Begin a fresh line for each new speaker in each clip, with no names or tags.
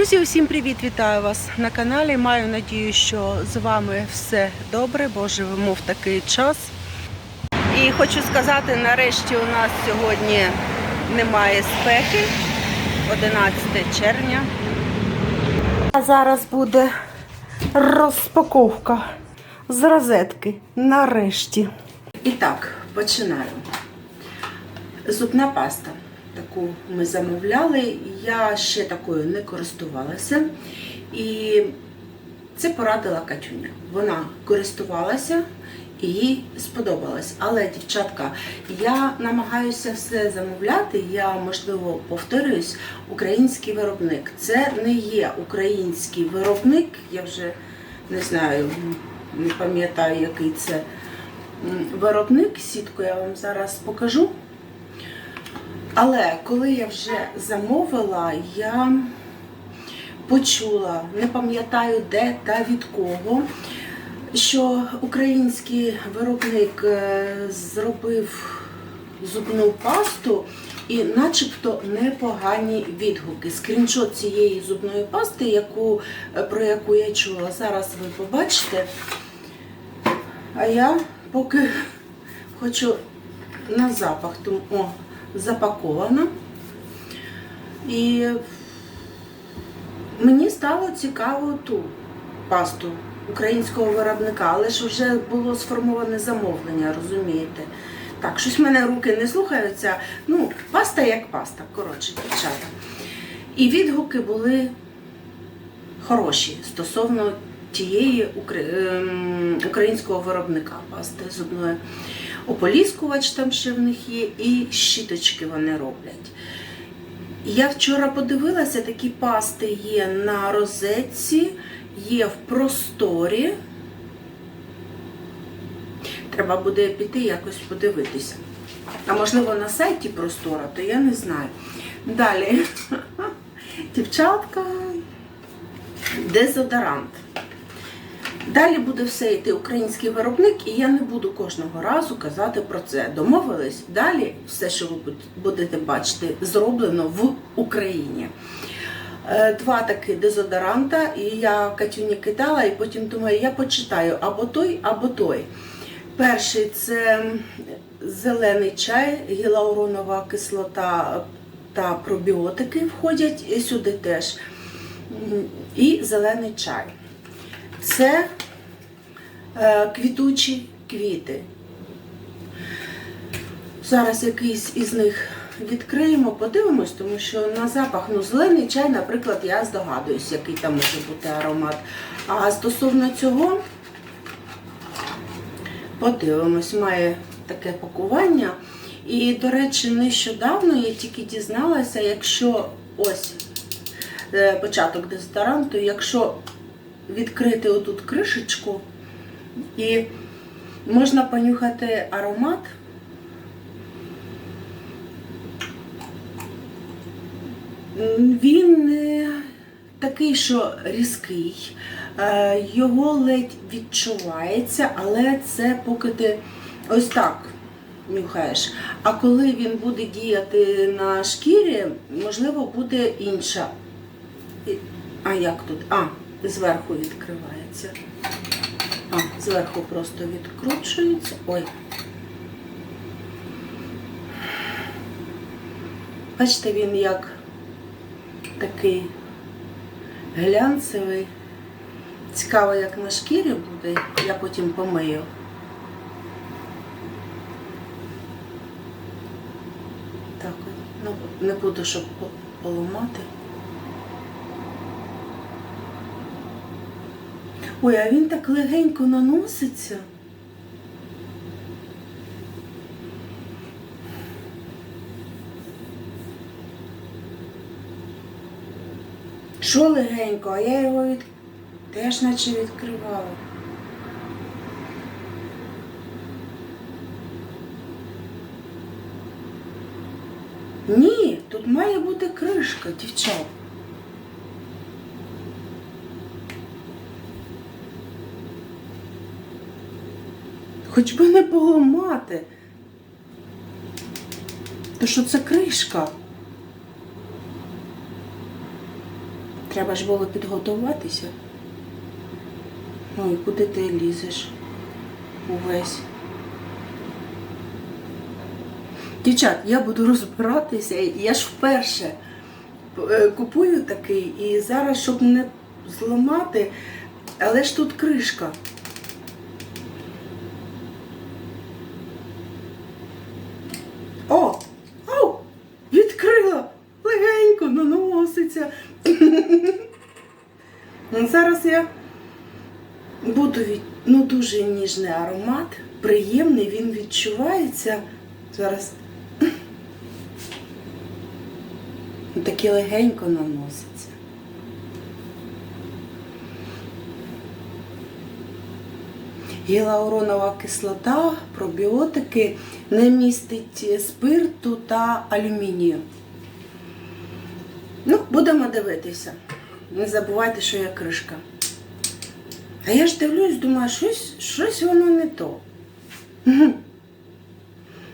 Друзі, усім привіт! Вітаю вас на каналі. Маю надію, що з вами все добре, бо живемо в такий час. І хочу сказати, нарешті у нас сьогодні немає спеки, 11 червня. А зараз буде розпаковка з розетки. Нарешті. І так, починаю. Зубна паста. Таку ми замовляли. Я ще такою не користувалася. І це порадила Катюня. Вона користувалася і їй сподобалось. Але, дівчатка, я намагаюся все замовляти. Я, можливо, повторююсь, український виробник. Це не є український виробник. Я вже не знаю, не пам'ятаю, який це виробник. Сітку я вам зараз покажу. Але коли я вже замовила, я почула, не пам'ятаю де та від кого, що український виробник е, зробив зубну пасту і начебто непогані відгуки. Скріншот цієї зубної пасти, яку, е, про яку я чула, зараз ви побачите. А я поки хочу на запах. Тому, о, запакована. І мені стало цікаво ту пасту українського виробника, але ж вже було сформоване замовлення, розумієте? Так, щось в мене руки не слухаються. Ну, паста як паста, коротше, дівчата. І відгуки були хороші стосовно тієї ем, українського виробника пасти зубної. Ополіскувач там ще в них є, і щіточки вони роблять. Я вчора подивилася, такі пасти є на розетці, є в просторі. Треба буде піти якось подивитися. А можливо на сайті простора, то я не знаю. Далі, дівчатка, дезодорант. Далі буде все йти український виробник, і я не буду кожного разу казати про це. Домовились? Далі все, що ви будете бачити, зроблено в Україні. Е, Два такі дезодоранта, і я Катюні кидала, і потім думаю, я почитаю або той, або той. Перший це зелений чай, гілауронова кислота та пробіотики входять і сюди теж. І зелений чай. Це е, квітучі квіти. Зараз якийсь із них відкриємо, подивимось, тому що на запах, ну, зелений чай, наприклад, я здогадуюсь, який там може бути аромат. А стосовно цього, подивимось, має таке пакування. І, до речі, нещодавно я тільки дізналася, якщо ось е, початок дезодоранту, якщо відкрити отут кришечку і можна понюхати аромат. Він не такий, що різкий, Е, його ледь відчувається, але це поки ти ось так нюхаєш. А коли він буде діяти на шкірі, можливо, буде інша. А як тут? А, зверху відкривається. А, зверху просто відкручується. Ой. Бачите, він як такий глянцевий. Цікаво, як на шкірі буде, я потім помию. Так, ну, не буду, щоб поламати. Ой, а він так легенько наноситься. Що легенько, а я його від... теж наче відкривала. Ні, тут має бути кришка, дівчат. Хоч би не поламати. То що це кришка? Треба ж було підготуватися. Ну і куди ти лізеш? Увесь. Дівчат, я буду розбиратися. Я ж вперше е, купую такий і зараз, щоб не зламати, але ж тут кришка. О! Ау! Відкрила! Легенько наноситься. Ну, Зараз я буду від... ну дуже ніжний аромат, приємний, він відчувається. Зараз таке легенько наноситься. Гіалуронова кислота, пробіотики не містить спирту та алюмінію. Будемо дивитися. Не забувайте, що я кришка. А я ж дивлюсь, думаю, щось, щось воно не то.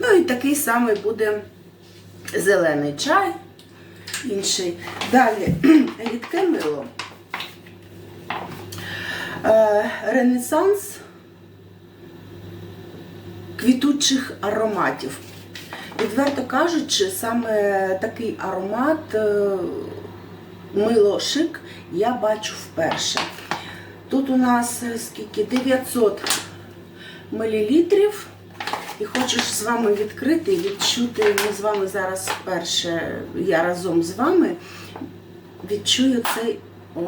Ну і такий самий буде зелений чай, інший. Далі рідке мило. Е, Ренесанс квітучих ароматів. Відверто кажучи, саме такий аромат е, мило шик я бачу вперше. Тут у нас е, скільки 900 мл. І хочу з вами відкрити відчути. Ми з вами зараз вперше, я разом з вами відчую цей. О.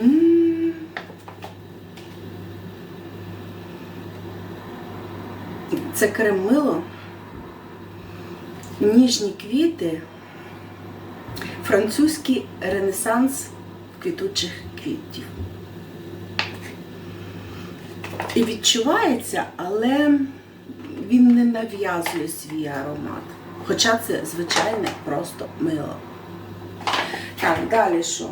М. Це крем мило, ніжні квіти, французький ренесанс квітучих квітів. І відчувається, але він не нав'язує свій аромат. Хоча це звичайне просто мило. Так, далі що?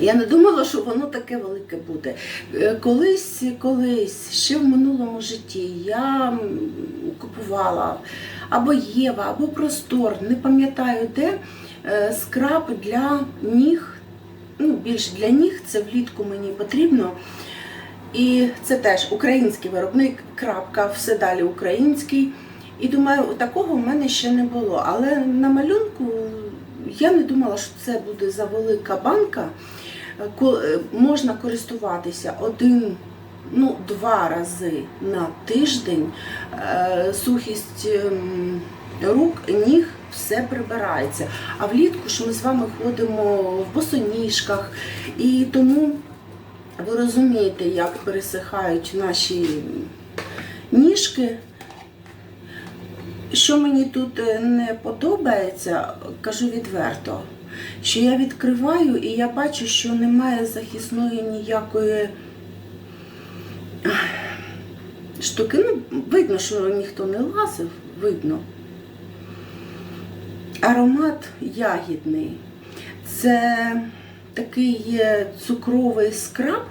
Я не думала, що воно таке велике буде. Е, Колись, колись, ще в минулому житті я купувала або Єва, або Простор, не пам'ятаю де, е, скраб для ніг. Ну, більш для ніг, це влітку мені потрібно. І це теж український виробник, крапка, все далі український. І думаю, такого в мене ще не було. Але на малюнку я не думала, що це буде за велика банка. Е, Можна користуватися один, ну, два рази на тиждень. Е, Сухість ем, рук, ніг, все прибирається. А влітку ж ми з вами ходимо в босоніжках. І тому ви розумієте, як пересихають наші ніжки. Що мені тут е, не подобається, кажу відверто, що я відкриваю і я бачу, що немає захисної ніякої штуки. Ну, видно, що ніхто не лазив, видно. Аромат ягідний. Це такий цукровий скраб,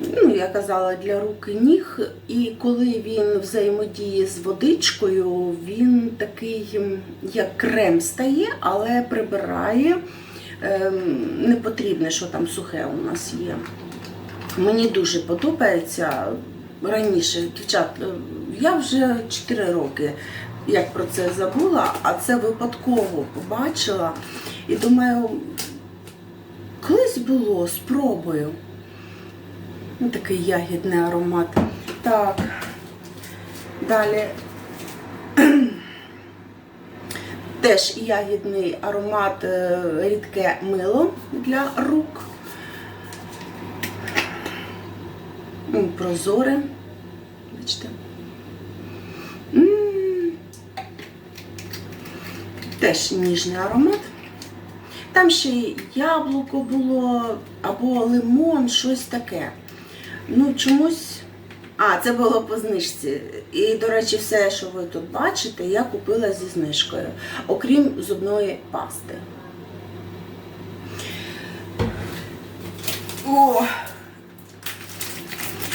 ну, я казала, для рук і ніг. І коли він взаємодіє з водичкою, він такий, як крем стає, але прибирає ем, непотрібне, що там сухе у нас є. Мені дуже подобається раніше, дівчат, е, я вже 4 роки як про це забула, а це випадково побачила. І думаю, колись було, спробую. Ну, такий ягідний аромат. Так. Далі теж ягідний аромат е, рідке мило для рук. Прозоре. Бачите. Теж ніжний аромат. Там ще й яблуко було, або лимон, щось таке. Ну, чомусь. А, це було по знижці. І, до речі, все, що ви тут бачите, я купила зі знижкою, окрім зубної пасти. О!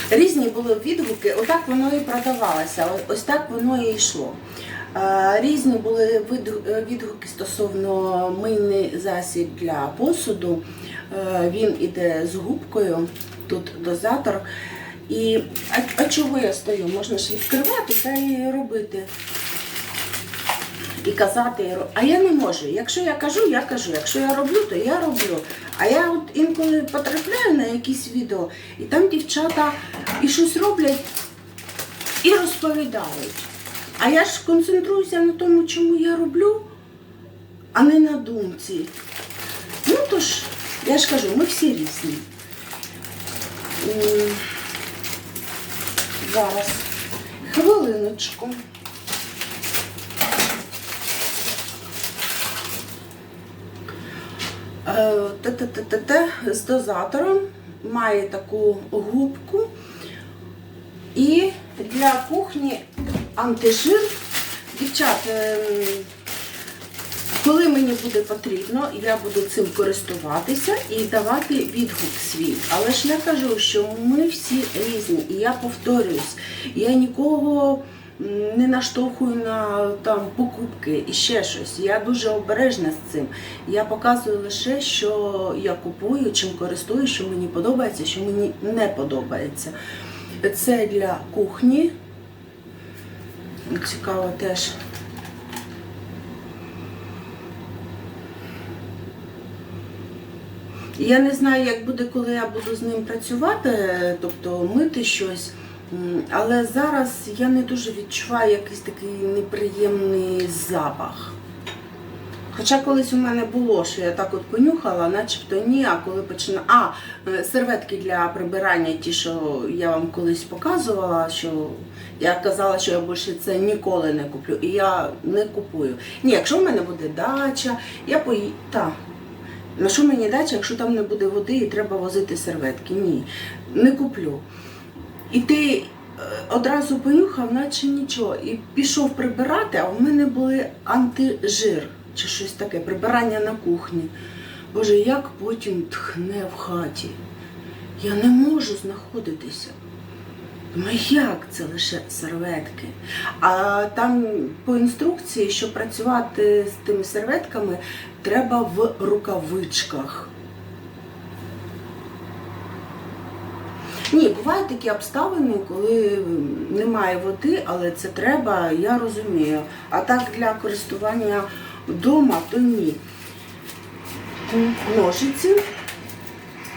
Різні були відгуки, отак воно і продавалося, ось так воно і йшло. Різні були е, відгуки стосовно мийний засіб для посуду. Е, Він іде з губкою, тут дозатор. І а, а чого я стою? Можна ж відкривати та і робити. І казати, а я не можу. Якщо я кажу, я кажу. Якщо я роблю, то я роблю. А я от інколи потрапляю на якісь відео, і там дівчата і щось роблять і розповідають. А я ж концентруюся на тому, чому я роблю, а не на думці. Ну тож, я ж кажу, ми всі різні. М, Зараз. Хвилиночку. Е, Те-те-те-те з дозатором має таку губку. І для кухні антижир. Дівчат, ем, мені буде потрібно, я буду цим користуватися і давати відгук свій. Але ж я кажу, що ми всі різні, і я повторююсь, я нікого не наштовхую на там покупки і ще щось. Я дуже обережна з цим. Я показую лише, що я купую, чим користуюсь, що мені подобається, що мені не подобається. Це для кухні. Цікаво теж. Я не знаю, як буде, коли я буду з ним працювати, тобто мити щось. Але зараз я не дуже відчуваю якийсь такий неприємний запах. Хоча колись у мене було, що я так от понюхала, начебто ні, а коли почина. А, е, серветки для прибирання, ті, що я вам колись показувала, що я казала, що я більше це ніколи не куплю. І я не купую. Ні, якщо в мене буде дача, я пої... На що мені дача, якщо там не буде води і треба возити серветки? Ні, не куплю. І ти е, одразу понюхав, наче нічого. І пішов прибирати, а в мене були антижир чи щось таке, прибирання на кухні. Боже, як потім тхне в хаті. Я не можу знаходитися. Думаю, як це лише серветки? А там по інструкції, щоб працювати з тими серветками, треба в рукавичках. Ні, бувають такі обставини, коли немає води, але це треба, я розумію. А так для користування вдома, то ні. Ножиці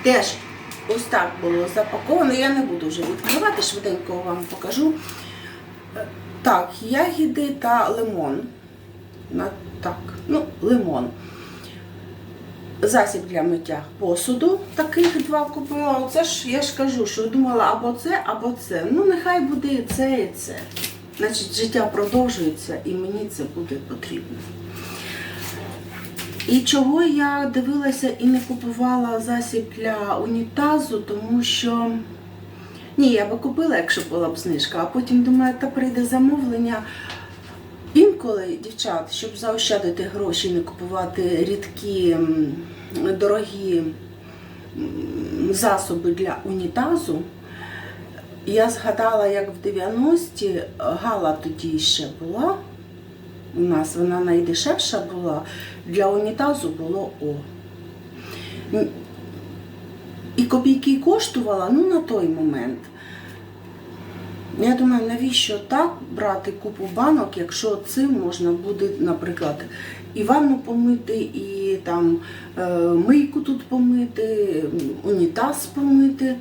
теж ось так було запаковано. Я не буду вже відкривати, швиденько вам покажу. Е, Так, ягіди та лимон. Так, ну, лимон. Засіб для миття посуду, таких два купила. Оце ж я ж кажу, що думала або це, або це. Ну, нехай буде і це, і це. Значить, життя продовжується і мені це буде потрібно. І чого я дивилася і не купувала засіб для унітазу, тому що ні, я би купила, якщо була б знижка, а потім думаю, та прийде замовлення. Інколи, дівчат, щоб заощадити гроші, не купувати рідкі, дорогі засоби для унітазу, я згадала, як в 90-ті Гала тоді ще була. У нас вона найдешевша була, для унітазу було О. І копійки коштувала ну, на той момент. Я думаю, навіщо так брати купу банок, якщо цим можна буде, наприклад, і ванну помити, і там е, мийку тут помити, унітаз помити.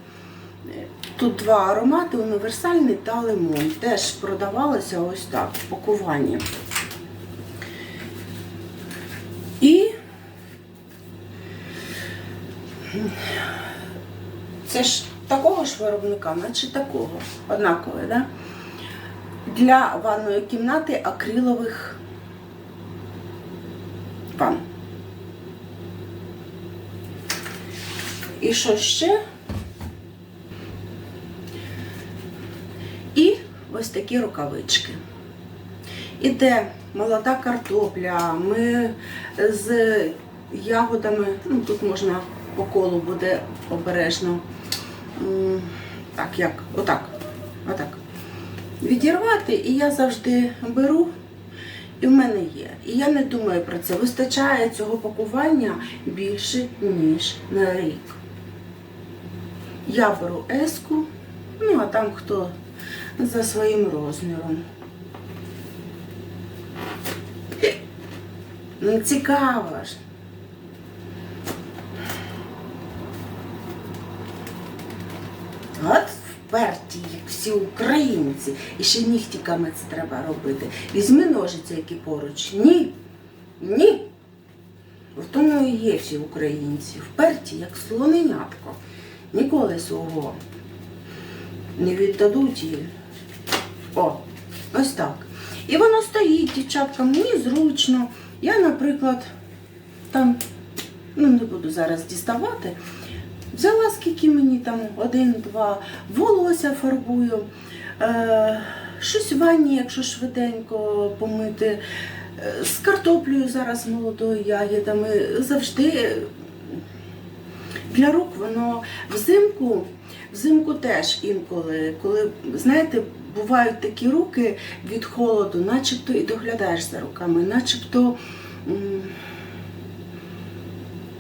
Тут два аромати універсальний та лимон. Теж продавалося ось так в пакуванні. І це ж такого ж виробника, наче такого, однакове, да? Для ванної кімнати акрилових ванн. І що ще? І ось такі рукавички. Іде молода картопля, ми з ягодами, ну тут можна по колу буде обережно. Так, як? Отак. Отак. Відірвати, і я завжди беру І в мене є. І я не думаю про це. Вистачає цього пакування більше, ніж на рік. Я беру еску, ну а там хто за своїм розміром. Ну, цікаво ж. От вперті, як всі українці. І ще нігтиками це треба робити. Візьми ножиці, які поруч. Ні. Ні. В тому і є всі українці. Вперті, як слоненятко. Ніколи свого не віддадуть її. О, ось так. І воно стоїть, дівчатка, мені зручно. Я, наприклад, там, ну не буду зараз діставати. Взяла скільки мені там один-два волосся фарбую, е, щось в ванні, якщо швиденько помити, е, з картоплею зараз молодою ягідами. Завжди для рук воно взимку, взимку теж інколи, коли, знаєте, бувають такі руки від холоду, начебто і доглядаєш за руками, начебто.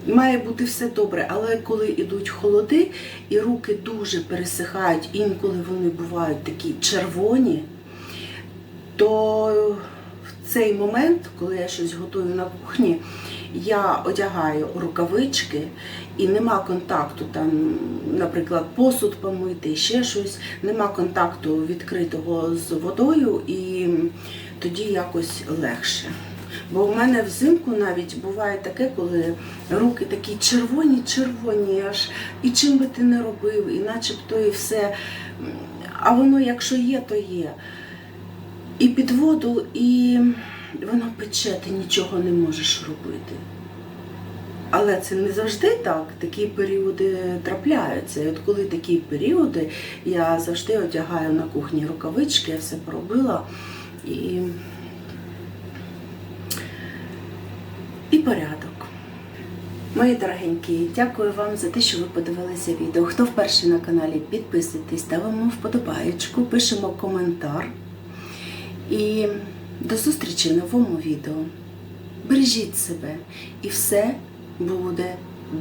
Має бути все добре, але коли йдуть холоди і руки дуже пересихають, інколи вони бувають такі червоні, то в цей момент, коли я щось готую на кухні, я одягаю рукавички і нема контакту, там, наприклад, посуд помити, ще щось, нема контакту відкритого з водою, і тоді якось легше. Бо в мене взимку навіть буває таке, коли руки такі червоні-червоні, аж і чим би ти не робив, і начебто і все. А воно, якщо є, то є. І під воду, і воно пече, ти нічого не можеш робити. Але це не завжди так. Такі періоди трапляються. І от коли такі періоди, я завжди одягаю на кухні рукавички, я все поробила. І і порядок. Мої дорогенькі, дякую вам за те, що ви подивилися відео. Хто вперше на каналі, підписуйтесь, ставимо вподобаєчку, пишемо коментар. І до зустрічі в новому відео. Бережіть себе і все буде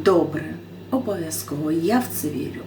добре. Обов'язково я в це вірю.